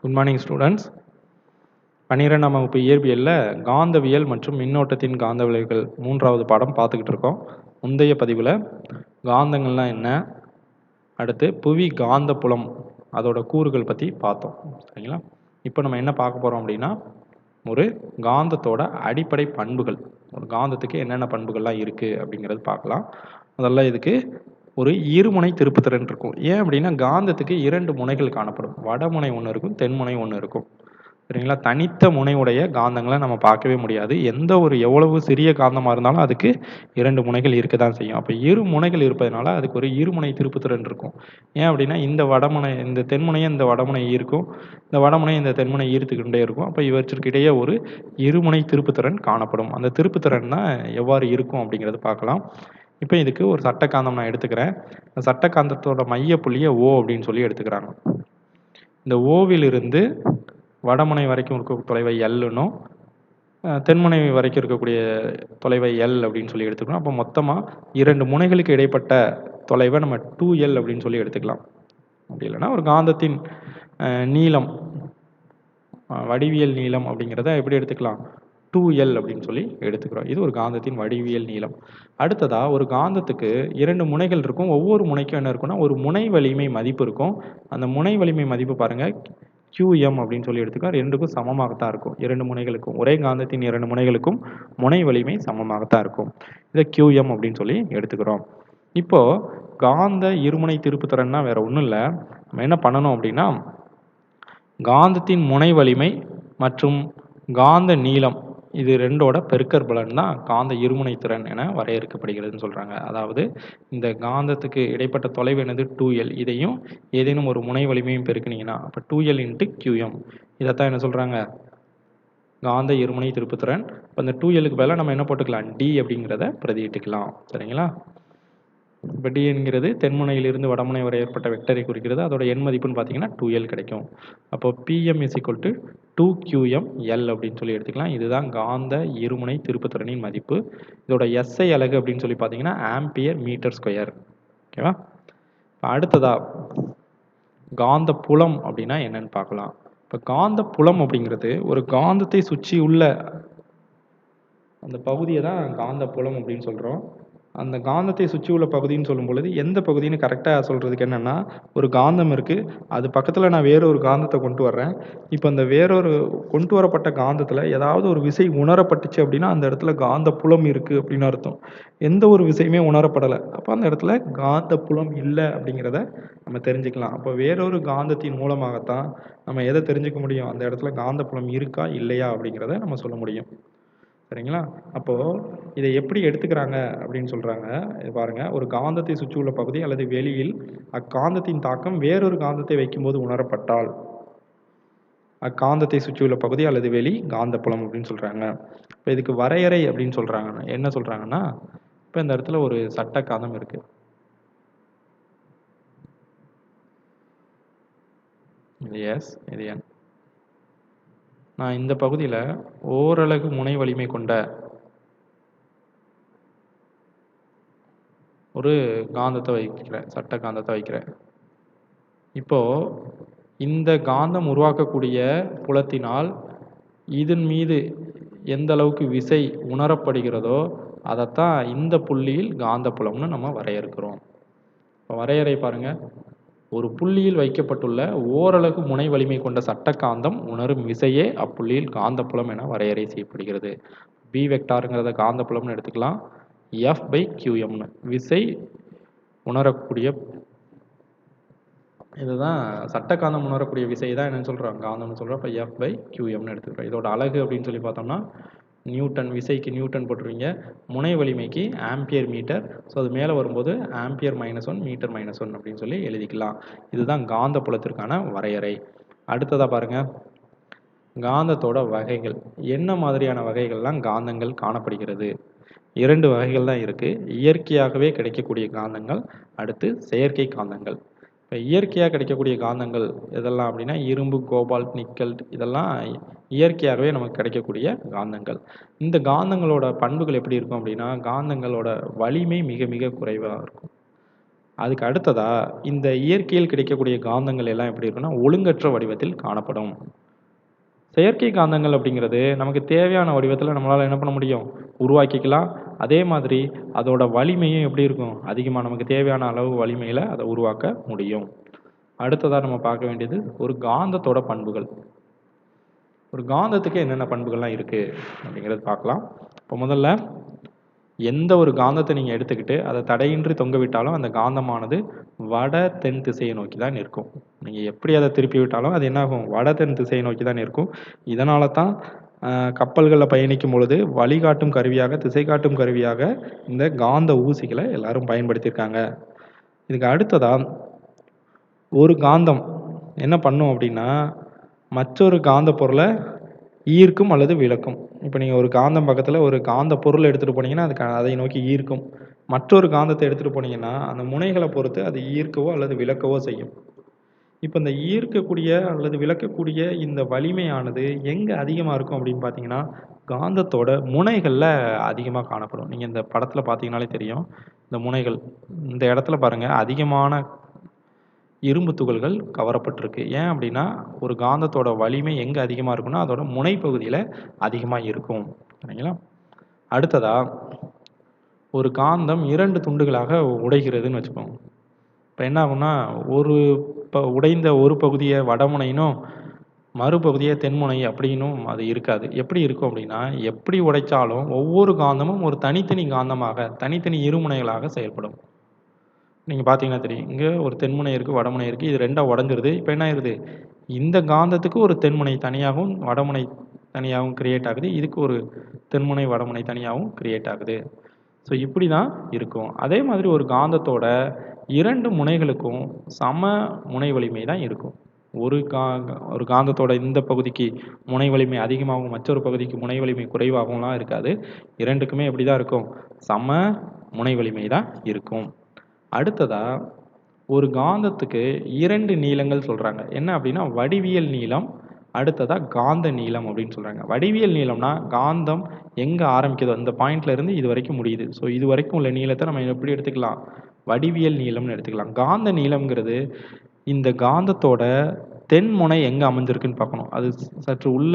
Good morning students பன்னிரெண்டாம் வகுப்பு இயற்பியலில் காந்தவியல் மற்றும் மின்னோட்டத்தின் காந்த விளைவுகள் மூன்றாவது பாடம் பார்த்துக்கிட்டு இருக்கோம். முந்தைய பதிவில் காந்தங்கள்லாம் என்ன? அடுத்து புவி காந்த புலம் அதோட கூறுகள் பற்றி பார்த்தோம். சரிங்களா? இப்போ நம்ம என்ன பார்க்க போகிறோம் அப்படின்னா ஒரு காந்தத்தோட அடிப்படை பண்புகள் ஒரு காந்தத்துக்கு என்னென்ன பண்புகள்லாம் இருக்குது அப்படிங்கிறது பார்க்கலாம். முதல்ல இதுக்கு ஒரு இருமுனை திருப்புத்திறன் இருக்கும். ஏன் அப்படின்னா காந்தத்துக்கு இரண்டு முனைகள் காணப்படும். வடமுனை ஒன்று இருக்கும் தென்முனை ஒன்று இருக்கும். சரிங்களா? தனித்த முனையுடைய காந்தங்களை நம்ம பார்க்கவே முடியாது. எந்த ஒரு எவ்வளவு சிறிய காந்தமாக இருந்தாலும் அதுக்கு இரண்டு முனைகள் இருக்க தான் செய்யும். அப்போ இரு முனைகள் இருப்பதனால அதுக்கு ஒரு இருமுனை திருப்புத்திறன் இருக்கும். ஏன் அப்படின்னா இந்த வடமுனை இந்த தென்முனையை இந்த வடமுனை ஈர்க்கும். இந்த வடமுனை இந்த தென்முனை ஈர்த்துக்கிட்டே இருக்கும். அப்போ இவற்றிற்கிடையே ஒரு இருமுனை திருப்புத்திறன் காணப்படும். அந்த திருப்புத்திறன் தான் எவ்வாறு இருக்கும் அப்படிங்கிறது பார்க்கலாம். இப்போ இதுக்கு ஒரு சட்டக்காந்தம் நான் எடுத்துக்கிறேன். அந்த சட்டக்காந்தத்தோட மைய புள்ளியை ஓ அப்படின்னு சொல்லி எடுத்துக்கிறாங்க. இந்த ஓவிலிருந்து வடமுனை வரைக்கும் இருக்க தொலைவை எல்லுன்னும் தென்முனை வரைக்கும் இருக்கக்கூடிய தொலைவை எல் அப்படின்னு சொல்லி எடுத்துக்கணும் அப்போ மொத்தமாக இரண்டு முனைகளுக்கு இடைப்பட்ட தொலைவை நம்ம டூ எல் அப்படின்னு சொல்லி எடுத்துக்கலாம். அப்படி இல்லைன்னா ஒரு காந்தத்தின் நீளம் வடிவியல் நீளம் அப்படிங்கிறத எப்படி எடுத்துக்கலாம்? டூ எல் அப்படின்னு சொல்லி எடுத்துக்கிறோம். இது ஒரு காந்தத்தின் வடிவியல் நீளம். அடுத்ததா ஒரு காந்தத்துக்கு இரண்டு முனைகள் இருக்கும். ஒவ்வொரு முனைக்கும் என்ன இருக்குன்னா ஒரு முனை வலிமை மதிப்பு இருக்கும். அந்த முனை வலிமை மதிப்பு பாருங்கள் கியூஎம் அப்படின்னு சொல்லி எடுத்துக்கோ ரெண்டுக்கும் சமமாகத்தான் இருக்கும். இரண்டு முனைகளுக்கும். ஒரே காந்தத்தின் இரண்டு முனைகளுக்கும் முனை வலிமை சமமாகத்தான் இருக்கும். இதை கியூஎம் அப்படின்னு சொல்லி எடுத்துக்கிறோம். இப்போ காந்த இருமுனை திருப்புத்திறன்னா வேற ஒன்றும் இல்லை. நம்ம என்ன பண்ணணும் அப்படின்னா காந்தத்தின் முனை வலிமை மற்றும் காந்த நீளம் இது ரெண்டோட பெருக்கற் பலன் தான் காந்த இருமுனை திறன் என வரையறுக்கப்படுகிறதுன்னு சொல்கிறாங்க அதாவது இந்த காந்தத்துக்கு இடைப்பட்ட தொலைவு என்னது? டூ எல் இதையும் ஏதேனும் ஒரு முனை வலிமையும் பெருக்குனீங்கன்னா அப்போ டூ எல் இன்ட்டு கியூஎம் இதைத்தான் என்ன சொல்கிறாங்க காந்த இருமுனை திருப்புத்திறன். இப்போ அந்த டூ எல்லுக்கு பதிலாக நம்ம என்ன போட்டுக்கலாம்? டி அப்படிங்கிறத பிரதியிட்டுக்கலாம். சரிங்களா? இப்போ டி என்கிறது தென்முனையிலிருந்து வடமுனை வரை ஏற்பட்ட வெக்டரை குறிக்கிறது. அதோட எண் மதிப்புன்னு பார்த்தீங்கன்னா டூ எல் கிடைக்கும். அப்போ PM is equal to two QM L அப்படின்னு சொல்லி எடுத்துக்கலாம். இதுதான் காந்த இருமுனை திருப்புத்திறனின் மதிப்பு. இதோட எஸ்ஐ அலகு அப்படின்னு சொல்லி பார்த்தீங்கன்னா ஆம்பியர் மீட்டர் ஸ்கொயர். ஓகேவா இப்போ அடுத்ததா காந்த புலம் அப்படின்னா என்னன்னு பார்க்கலாம். இப்போ காந்த புலம் அப்படிங்கிறது ஒரு காந்தத்தை சுற்றி உள்ள அந்த பகுதியை தான் காந்த புலம் அப்படின்னு சொல்கிறோம் அந்த காந்தத்தை சுற்றி உள்ள பகுதின்னு சொல்லும் பொழுது எந்த பகுதின்னு கரெக்டாக சொல்கிறதுக்கு என்னென்னா ஒரு காந்தம் இருக்குது அது பக்கத்தில் நான் வேறொரு காந்தத்தை கொண்டு வர்றேன். இப்போ அந்த வேறொரு கொண்டு வரப்பட்ட காந்தத்தில் ஏதாவது ஒரு விசை உணரப்பட்டுச்சு அப்படின்னா அந்த இடத்துல காந்த புலம் இருக்குது அப்படின்னு அர்த்தம். எந்த ஒரு விசையுமே உணரப்படலை. அப்போ அந்த இடத்துல காந்த புலம் இல்லை அப்படிங்கிறத நம்ம தெரிஞ்சுக்கலாம். அப்போ வேறொரு காந்தத்தின் மூலமாகத்தான் நம்ம எதை தெரிஞ்சுக்க முடியும்? அந்த இடத்துல காந்த புலம் இருக்கா இல்லையா அப்படிங்கிறத நம்ம சொல்ல முடியும். சரிங்களா? அப்போது இதை எப்படி எடுத்துக்கிறாங்க அப்படின்னு சொல்கிறாங்க பாருங்க. ஒரு காந்தத்தை சுற்றி உள்ள பகுதி அல்லது வெளியில் அக்காந்தத்தின் தாக்கம் வேறொரு காந்தத்தை வைக்கும்போது உணரப்பட்டால். அக்காந்தத்தை சுற்றியுள்ள பகுதி அல்லது வெளி காந்தப்புலம் அப்படின்னு சொல்கிறாங்க இப்போ இதுக்கு வரையறை அப்படின்னு சொல்கிறாங்க என்ன சொல்கிறாங்கன்னா இப்போ இந்த இடத்துல ஒரு சட்ட காந்தம் இருக்குது எஸ் இது என் நான் இந்த பகுதியில் ஓரலகு முனை வலிமை கொண்ட ஒரு காந்தத்தை வைக்கிறேன் சட்ட காந்தத்தை வைக்கிறேன் இப்போ இந்த காந்தம் உருவாக்கக்கூடிய புலத்தினால் இதன் மீது எந்த அளவுக்கு விசை உணரப்படுகிறதோ அதைத்தான் இந்த புள்ளியில் காந்த புலம்னு நம்ம வரையறுக்கிறோம். இப்போ வரையறை பாருங்கள் ஒரு புள்ளியில் வைக்கப்பட்டுள்ள ஓரலகு முனை வலிமை கொண்ட சட்ட காந்தம் உணரும் விசையே அப்புள்ளியில் காந்தப்புலம் என வரையறை செய்யப்படுகிறது. பி வெக்டாருங்கிறத காந்தப்புலம்னு எடுத்துக்கலாம். எஃப் பை கியூஎம்னு விசை உணரக்கூடிய இதுதான் சட்டக்காந்தம் உணரக்கூடிய விசை தான் என்னன்னு சொல்கிறாங்க காந்தம்னு சொல்கிறோம் இப்போ எஃப் பை கியூஎம்னு எடுத்துக்கிறோம். இதோட அழகு அப்படின்னு சொல்லி பார்த்தோம்னா நியூட்டன் விசைக்கு நியூட்டன் போட்டுருவீங்க. முனை வலிமைக்கு ஆம்பியர் மீட்டர். ஸோ அது மேலே வரும்போது ampere minus one metre minus one அப்படின்னு சொல்லி எழுதிக்கலாம். இதுதான் காந்த புலத்திற்கான வரையறை. அடுத்ததாக பாருங்கள் காந்தத்தோட வகைகள். என்ன மாதிரியான வகைகள்லாம் காந்தங்கள் காணப்படுகிறது? இரண்டு வகைகள் தான் இருக்குது இயற்கையாகவே கிடைக்கக்கூடிய காந்தங்கள் அடுத்து செயற்கை காந்தங்கள். இப்போ இயற்கையாக கிடைக்கக்கூடிய காந்தங்கள் எதெல்லாம் அப்படின்னா இரும்பு கோபால்ட் நிக்கல் இதெல்லாம் இயற்கையாகவே நமக்கு கிடைக்கக்கூடிய காந்தங்கள். இந்த காந்தங்களோட பண்புகள் எப்படி இருக்கும் அப்படின்னா காந்தங்களோட வலிமை மிக மிக குறைவாக இருக்கும். அதுக்கு அடுத்ததா இந்த இயற்கையில் கிடைக்கக்கூடிய காந்தங்கள் எல்லாம் எப்படி இருக்குன்னா ஒழுங்கற்ற வடிவத்தில் காணப்படும். செயற்கை காந்தங்கள் அப்படிங்கிறது நமக்கு தேவையான வடிவத்தில் நம்மளால் என்ன பண்ண முடியும்? உருவாக்கிக்கலாம். அதே மாதிரி அதோட வலிமையும் எப்படி இருக்கும்? அதிகமாக நமக்கு தேவையான அளவு வலிமையில் அதை உருவாக்க முடியும். அடுத்ததாக நம்ம பார்க்க வேண்டியது ஒரு காந்தத்தோட பண்புகள். ஒரு காந்தத்துக்கு என்னென்ன பண்புகள்லாம் இருக்குது அப்படிங்கிறது பார்க்கலாம். இப்போ முதல்ல எந்த ஒரு காந்தத்தை நீங்கள் எடுத்துக்கிட்டு அதை தடையின்றி தொங்க விட்டாலும் அந்த காந்தமானது வட தென் திசையை நோக்கி தான் நிற்கும். நீங்கள் எப்படி அதை திருப்பி விட்டாலும் அது என்னாகும்? வட தென் திசையை நோக்கி தான் இருக்கும் இதனால தான் கப்பல்களில் பயணிக்கும் பொழுது வழிகாட்டும் கருவியாக திசை காட்டும் கருவியாக இந்த காந்த ஊசிகளை எல்லாரும் பயன்படுத்தியிருக்காங்க. இதுக்கு அடுத்ததாக ஒரு காந்தம். என்ன பண்ணும் அப்படின்னா மற்றொரு காந்த பொருளை ஈர்க்கும் அல்லது விளக்கும். இப்போ நீங்கள் ஒரு காந்தம் பக்கத்தில் ஒரு காந்த பொருள் எடுத்துகிட்டு போனீங்கன்னா அது அதை நோக்கி ஈர்க்கும். மற்றொரு காந்தத்தை எடுத்துகிட்டு போனீங்கன்னா அந்த முனைகளை பொறுத்து அது ஈர்க்கவோ அல்லது விளக்கவோ செய்யும். இப்போ இந்த ஈர்க்கக்கூடிய அல்லது விளக்கக்கூடிய இந்த வலிமையானது எங்கே அதிகமாக இருக்கும் அப்படின்னு பார்த்தீங்கன்னா காந்தத்தோட முனைகளில் அதிகமாக காணப்படும். நீங்கள் இந்த படத்தில் பார்த்தீங்கனாலே தெரியும். இந்த முனைகள் இந்த இடத்துல பாருங்கள் அதிகமான இரும்பு துகள்கள் கவரப்பட்டிருக்கு. ஏன் அப்படின்னா ஒரு காந்தத்தோட வலிமை எங்கே அதிகமாக இருக்குன்னா அதோட முனைப்பகுதியில் அதிகமாக இருக்கும். சரிங்களா? அடுத்ததா ஒரு காந்தம் இரண்டு துண்டுகளாக உடைகிறதுன்னு வச்சுக்கோங்க. இப்போ என்ன ஆகும்னா ஒரு இப்போ உடைந்த ஒரு பகுதியை வடமுனையினும் மறுபகுதியை தென்முனை அப்படின்னும் அது இருக்காது. எப்படி இருக்கும் அப்படின்னா எப்படி உடைச்சாலும் ஒவ்வொரு காந்தமும் ஒரு தனித்தனி காந்தமாக தனித்தனி இருமுனைகளாக செயல்படும். நீங்கள் பார்த்தீங்கன்னா தெரியும் இங்கே ஒரு தென்முனை இருக்குது வடமுனை இருக்குது இது ரெண்டாக உடஞ்சிருது இப்போ என்ன ஆயிருது? இந்த காந்தத்துக்கு ஒரு தென்முனை தனியாகவும் வடமுனை தனியாகவும் கிரியேட் ஆகுது இதுக்கு ஒரு தென்முனை வடமுனை தனியாகவும் கிரியேட் ஆகுது. ஸோ இப்படி தான் இருக்கும். அதே மாதிரி ஒரு காந்தத்தோட இரண்டு முனைகளுக்கும் சம முனை வலிமை தான் இருக்கும். ஒரு கா ஒரு காந்தத்தோட இந்த பகுதிக்கு முனை வலிமை அதிகமாகவும் மற்றொரு பகுதிக்கு முனை வலிமை குறைவாகவும்லாம் இருக்காது. இரண்டுக்குமே எப்படி தான் இருக்கும்? சம முனை வலிமை தான் இருக்கும். அடுத்ததா ஒரு காந்தத்துக்கு இரண்டு நீளங்கள் சொல்கிறாங்க என்ன அப்படின்னா வடிவியல் நீளம் அடுத்ததாக காந்த நீளம் அப்படின்னு சொல்கிறாங்க வடிவியல் நீளம்னா காந்தம் எங்கே ஆரம்பிக்குதோ அந்த பாயிண்ட்லேருந்து இது வரைக்கும் முடியுது. ஸோ இது வரைக்கும் உள்ள நீளத்தை நம்ம எப்படி எடுத்துக்கலாம்? வடிவியல் நீளம்னு எடுத்துக்கலாம். காந்த நீளம்ங்கிறது இந்த காந்தத்தோட தென்முனை எங்கே அமைஞ்சிருக்குன்னு பார்க்கணும். அது சற்று உள்ள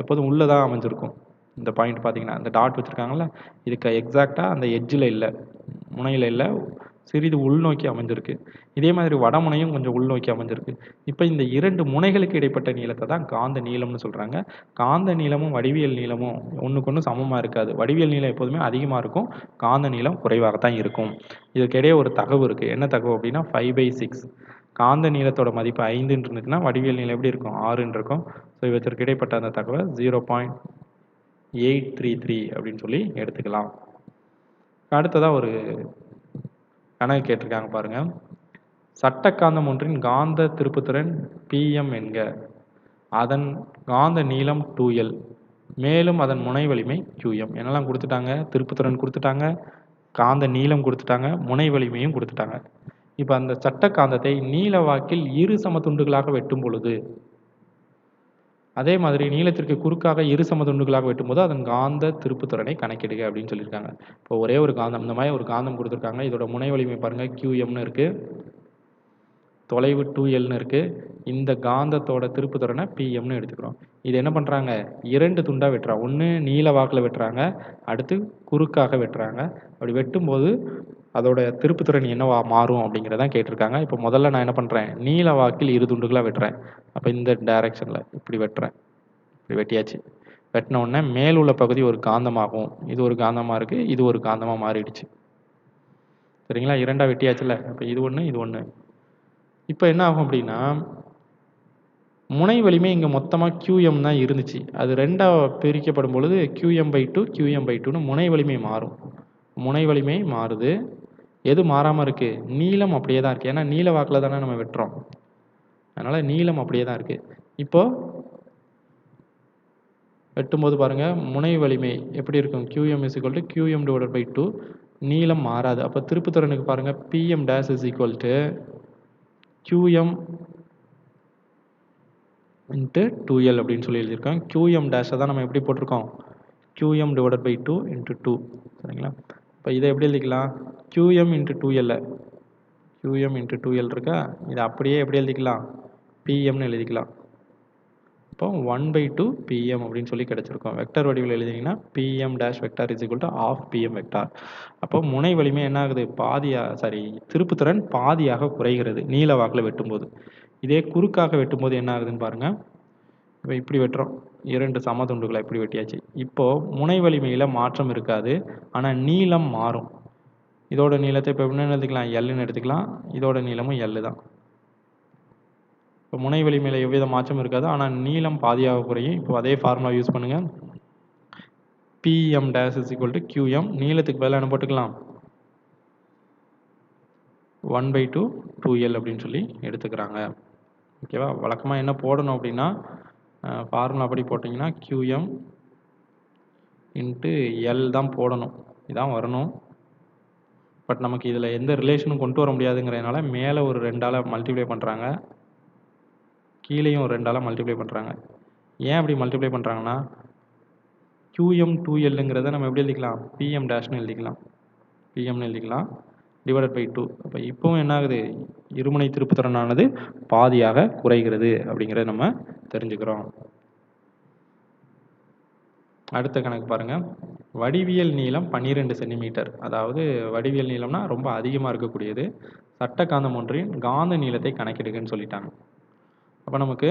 எப்போதும் உள்ளதான் அமைஞ்சிருக்கும். இந்த பாயிண்ட் பார்த்தீங்கன்னா இந்த டாட் வச்சுருக்காங்கள இதுக்கு எக்ஸாக்டாக அந்த எட்ஜில் இல்லை முனையில் இல்லை சிறிது உள்நோக்கி அமைஞ்சிருக்கு. இதே மாதிரி வடமுனையும் கொஞ்சம் உள்நோக்கி அமைஞ்சிருக்கு. இப்போ இந்த இரண்டு முனைகளுக்கு இடைப்பட்ட நீளத்தை தான் காந்த நீளம்னு சொல்கிறாங்க காந்த நீளமும் வடிவியல் நீளமும் ஒன்றுக்கு ஒன்று சமமாக இருக்காது. வடிவியல் நீளம் எப்போதுமே அதிகமாக இருக்கும். காந்த நீளம் குறைவாகத்தான் இருக்கும். இதற்கிடையே ஒரு தகவு இருக்குது என்ன தகவு அப்படின்னா ஃபைவ் பை சிக்ஸ் காந்த நீளத்தோட மதிப்பு ஐந்துன்னு இருந்துச்சுன்னா வடிவியல் நீளம் எப்படி இருக்கும்? ஆறுன்னு இருக்கும். ஸோ இவற்றிற்கு இடைப்பட்ட அந்த தகவல் zero point eight three three அப்படின்னு சொல்லி எடுத்துக்கலாம். அடுத்ததாக ஒரு கணக்கு கேட்டிருக்காங்க பாருங்க. சட்டக்காந்தம் ஒன்றின் காந்த திருப்புத்திறன் பிஎம் என்க. அதன் காந்த நீளம் டூ எல் மேலும் அதன் முனை வலிமை கியூஎம் என்னெல்லாம் கொடுத்துட்டாங்க? திருப்புத்திறன் கொடுத்துட்டாங்க. காந்த நீளம் கொடுத்துட்டாங்க. முனை வலிமையும் கொடுத்துட்டாங்க. இப்போ அந்த சட்ட காந்தத்தை நீல வாக்கில் இரு சம துண்டுகளாக வெட்டும் பொழுது அதே மாதிரி நீளத்திற்கு குறுக்காக இரு சம துண்டுகளாக வெட்டும்போது அதன் காந்த திருப்புத்திறனை கணக்கிடுக அப்படின்னு சொல்லியிருக்காங்க. இப்போ ஒரே ஒரு காந்தம் இந்த மாதிரி ஒரு காந்தம் கொடுத்துருக்காங்க. இதோட முனை வலிமை பாருங்கள் கியூஎம்னு இருக்குது தொலைவு டூ எல்னு இருக்குது இந்த காந்தத்தோட திருப்புத்திறனை பிஎம்னு எடுத்துக்கிறோம். இது என்ன பண்ணுறாங்க இரண்டு துண்டாக வெட்டுறாங்க ஒன்று நீல வாக்கில் வெட்டுறாங்க அடுத்து குறுக்காக வெட்டுறாங்க. அப்படி வெட்டும்போது அதோட திருப்புத்திறன் என்னவா மாறும் அப்படிங்கிறதான் கேட்டிருக்காங்க. இப்போ முதல்ல நான் என்ன பண்ணுறேன் நீல வாக்கில் இரு துண்டுகளாக வெட்டுறேன். அப்போ இந்த டைரக்ஷனில் இப்படி வெட்டுறேன். இப்படி வெட்டியாச்சு. வெட்டின உடனே மேல் உள்ள பகுதி ஒரு காந்தமாகும். இது ஒரு காந்தமாக இருக்குது இது ஒரு காந்தமாக மாறிடுச்சு. சரிங்களா? இரண்டாக வெட்டியாச்சுல அப்போ இது ஒன்று இது ஒன்று இப்போ என்ன ஆகும் அப்படின்னா முனை வலிமை இங்கே மொத்தமாக கியூஎம் தான் இருந்துச்சு. அது ரெண்டாக பிரிக்கப்படும் பொழுது QM by two QM by டூன்னு முனை வலிமை மாறும். முனை வலிமை மாறுது. எது மாறாமல் இருக்குது நீளம் அப்படியே தான் இருக்குது ஏன்னா நீல வாக்கில் தானே நம்ம வெட்டுறோம். அதனால் நீளம் அப்படியே தான் இருக்குது இப்போது வெட்டும்போது பாருங்கள் முனை வலிமை எப்படி இருக்கும்? QM is equal to QM divided by two நீளம் மாறாது. அப்போ திருப்புத்திறனுக்கு பாருங்கள் BM dash is equal to QM into two L அப்படின்னு சொல்லி எழுதியிருக்கோம் கியூஎம் டேஷை தான் நம்ம எப்படி போட்டிருக்கோம்? QM divided by two into two சரிங்களா? இப்போ இதை எப்படி எழுதிக்கலாம்? QM இன்ட்டு டூ எல்ல கியூஎம் இன்ட்டு டூ எல் இருக்கா? இதை அப்படியே எப்படி எழுதிக்கலாம்? பிஎம்னு எழுதிக்கலாம். இப்போ ஒன் பை டூ பிஎம் அப்படின்னு சொல்லி கிடச்சிருக்கும். வெக்டர் வடிவில் எழுதினீங்கன்னா PM dash vector is equal to half PM vector அப்போ முனை வலிமை என்ன ஆகுது? பாதியாக சாரி திருப்புத்திறன் பாதியாக குறைகிறது. நீல வாக்கில் வெட்டும்போது. இதே குறுக்காக வெட்டும்போது என்ன ஆகுதுன்னு பாருங்கள் இப்போ இப்படி வெட்டுறோம். இரண்டு சம துண்டுகளை இப்படி வெட்டியாச்சு. இப்போது முனை வலிமையில் மாற்றம் இருக்காது. ஆனால் நீளம் மாறும். இதோட நீளத்தை இப்போ என்ன எடுத்துக்கலாம்? எல்லுன்னு எடுத்துக்கலாம். இதோட நீளமும் எல்லு தான். இப்போ முனை வலிமையில் எவ்வித மாற்றம் இருக்காது. ஆனால் நீளம் பாதியாக குறையும். இப்போ அதே ஃபார்முலா யூஸ் பண்ணுங்கள் PM dash is equal to QM நீளத்துக்கு பதிலாக என்ன போட்டுக்கலாம்? One by two two L அப்படின்னு சொல்லி எடுத்துக்கிறாங்க. ஓகேவா வழக்கமாக என்ன போடணும் அப்படின்னா ஃபார்முலா அப்படி போட்டிங்கன்னா கியூஎம் இன்ட்டு எல் தான் போடணும். இதான் வரணும். பட் நமக்கு இதில் எந்த ரிலேஷனும் கொண்டு வர முடியாதுங்கிறதுனால மேலே ஒரு ரெண்டால் மல்டிப்ளை பண்ணுறாங்க கீழேயும் ஒரு ரெண்டால் மல்டிப்ளை பண்ணுறாங்க ஏன் அப்படி மல்டிப்ளை பண்ணுறாங்கன்னா கியூஎம் டூ எல்லுங்கிறத நம்ம எப்படி எழுதிக்கலாம்? பிஎம் டேஷ்னு எழுதிக்கலாம். பிஎம்னு எழுதிக்கலாம். டிவைடட் பை டூ அப்போ இப்போவும் என்ன ஆகுது இருமுனை திருப்புத்திறனானது பாதியாக குறைகிறது அப்படிங்கிறத நம்ம தெரிஞ்சுக்கிறோம். அடுத்த கணக்கு பாருங்க. வடிவியல் நீளம் பன்னிரெண்டு சென்டிமீட்டர். அதாவது வடிவியல் நீளம்னா ரொம்ப அதிகமாக இருக்கக்கூடியது. சட்ட காந்தம் ஒன்றின் காந்த நீளத்தை கணக்கிடுங்கன்னு சொல்லிட்டாங்க. அப்போ நமக்கு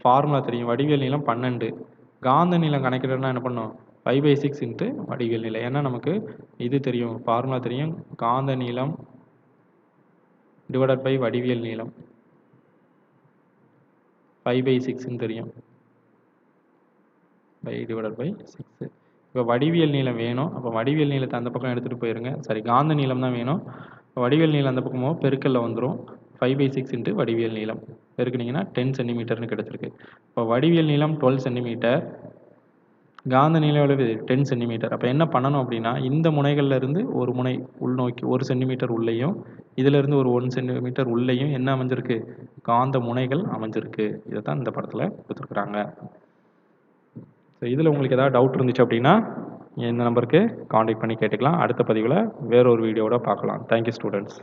ஃபார்முலா தெரியும். வடிவியல் நீளம் பன்னெண்டு. காந்த நீளம் கணக்கிடணும்னா என்ன பண்ணும்? ஃபைவ் பை சிக்ஸ் இன்ட்டு வடிவியல் நிலை. ஏன்னா நமக்கு இது தெரியும் ஃபார்முலா தெரியும். காந்த நீளம் டிவைடட் பை வடிவியல் நீளம். ஃபைவ் பை சிக்ஸ்ன்னு தெரியும். பை டிவைடட் பை சிக்ஸு இப்போ வடிவியல் நீளம் வேணும். அப்போ வடிவியல் நீளத்தை அந்த பக்கம் எடுத்துகிட்டு போயிருங்க. சரி காந்த நீளம் தான் வேணும். வடிவியல் நீளம் அந்த பக்கமோ பெருக்கல்ல வந்துடும் ஃபைவ் பை சிக்ஸ் இன்ட்டு வடிவியல் நீளம். பெருக்குனீங்கன்னா டென் சென்டிமீட்டர்னு கிடச்சிருக்கு. இப்போ வடிவியல் நீளம் டுவெல் சென்டிமீட்டர் காந்த நீளம் அளவு டென் சென்டிமீட்டர் அப்போ என்ன பண்ணணும் அப்படின்னா இந்த முனைகள்லேருந்து ஒரு முனை உள்நோக்கி ஒரு சென்டிமீட்டர் உள்ளேயும் இதுலேருந்து ஒரு ஒன் சென்டிமீட்டர் உள்ளேயும் என்ன அமைஞ்சிருக்கு? காந்த முனைகள் அமைஞ்சிருக்கு. இதை தான் இந்த படத்தில் கொடுத்துருக்குறாங்க. ஸோ இதில் உங்களுக்கு ஏதாவது டவுட் இருந்துச்சு அப்படின்னா இந்த நம்பருக்கு காண்டாக்ட் பண்ணி கேட்டுக்கலாம். அடுத்த பதிவில் வேற ஒரு வீடியோவோட பார்க்கலாம். Thank you students